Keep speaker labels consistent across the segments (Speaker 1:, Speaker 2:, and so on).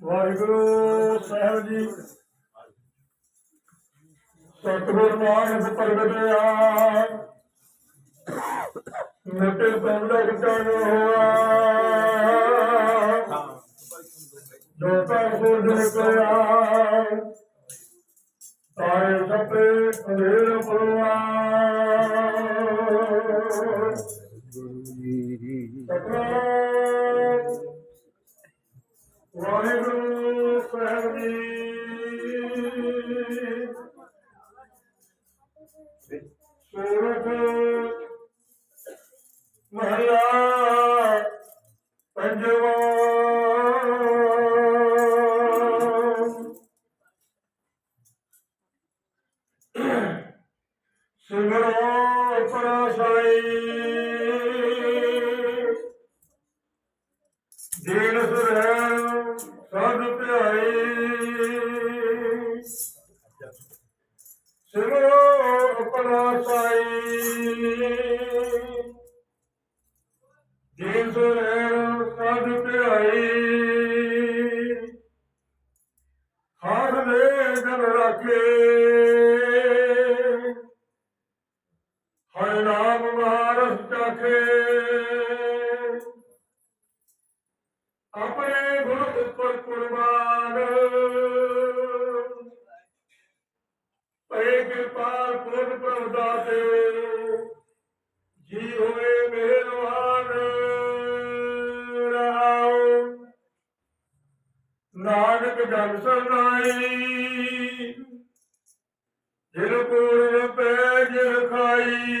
Speaker 1: ਵਾਹਿਗੁਰੂ ਸਾਹਿਬ ਜੀ। ਸਤਿਗੁਰ ਨਾਨਕ ਪ੍ਰਗਟਿਆ ਮਿਟੇ ਪੰਡਾ ਕਿਟਨ ਹੋਆ ਜੋ ਕਾ ਸੂਰਜ ਨਿਕਲਿਆ ਤਾਰੇ ਸਪੇ ਅੰਧੇਰ ਪਰਵਾ ਸਤਨਾਮ ਸਾਹਿਬ ਜੀ ਸੂਰਤ ਮਹਲਾ ਪੰਜਵਾ ਸਿਮਰੋ ਪਰਾਸ਼ਾਈ। ਦੀਨ ਸਿਮਰੋ ਆਪਣਾ ਸਾਈ ਦੀਨ ਸੁਰੈਣ ਸਦ ਧਿਆਈ ਹਰ ਦੇ ਜਨ ਰਾਖੇ ਹਰ ਨਾਮ ਮਾਰਸ ਚਾਖੇ ਆਪਣੇ ਪਏ ਕਿਰਪਾਲ ਪੁਰ ਪ੍ਰਭ ਦਾਤੇ ਜੀ ਹੋਏ ਮਿਹਰਬਾਨ ਰਾਮ ਨਾਨਕ ਜਨ ਸਰਨਾਈ। ਜਿਨ ਕੋਲ ਪੈ ਜਿਨ ਖਾਈ।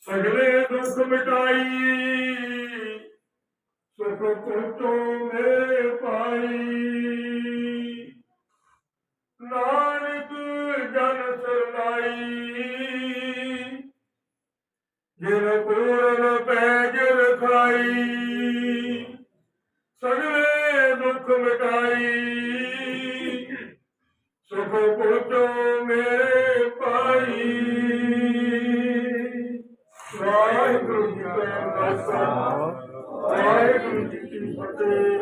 Speaker 1: ਸਗਲੇ ਦੁੱਖ ਮਿਟਾਈ। ਸੁਖ ਕੁਤੋ ਮੇ ਪਾਈ। ਜਿਨ ਪੂਰਨ ਸੁਖ ਪੁੱਤੋ ਮੇਰੇ ਪਾਈ ਵਾਹਿਗੁਰੂ ਜੀ ਕਾ ਵਾਹਿਗੁਰੂ ਜੀ ਕੀ ਫਤਿਹ।